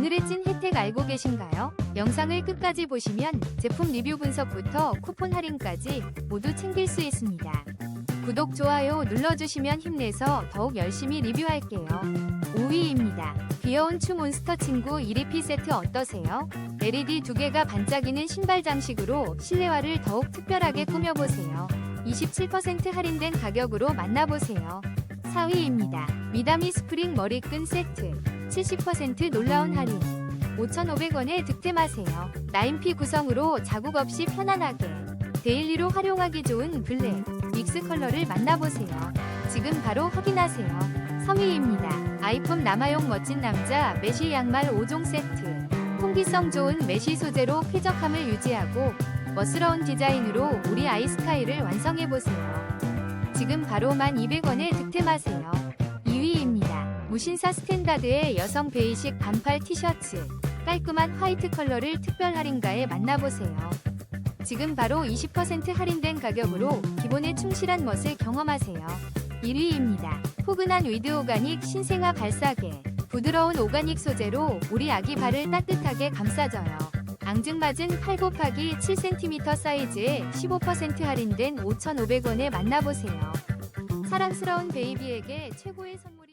오늘의 찐 혜택 알고 계신가요? 영상을 끝까지 보시면 제품 리뷰 분석부터 쿠폰 할인까지 모두 챙길 수 있습니다. 구독, 좋아요 눌러주시면 힘내서 더욱 열심히 리뷰할게요. 5위입니다. 귀여운 추 몬스터 친구 1위피 세트 어떠세요? LED 두 개가 반짝이는 신발 장식으로 실내화를 더욱 특별하게 꾸며보세요. 27% 할인된 가격으로 만나보세요. 4위입니다. 미다미 스프링 머리끈 세트 70% 놀라운 할인 5,500원에 득템하세요. 9P 구성으로 자국 없이 편안하게 데일리로 활용하기 좋은 블랙 믹스 컬러를 만나보세요. 지금 바로 확인하세요. 3위입니다. 아이폰 남아용 멋진 남자 메쉬 양말 5종 세트 통기성 좋은 메쉬 소재로 쾌적함을 유지하고 멋스러운 디자인으로 우리 아이스카이를 완성해보세요. 지금 바로 1,200원에 득템하세요. 2위입니다. 무신사 스탠다드의 여성 베이식 반팔 티셔츠. 깔끔한 화이트 컬러를 특별 할인가에 만나보세요. 지금 바로 20% 할인된 가격으로 기본에 충실한 멋을 경험하세요. 1위입니다. 포근한 위드 오가닉 신생아 발사계. 부드러운 오가닉 소재로 우리 아기 발을 따뜻하게 감싸줘요. 앙증맞은 8 곱하기 7cm 사이즈에 15% 할인된 5,500원에 만나보세요. 사랑스러운 베이비에게 최고의 선물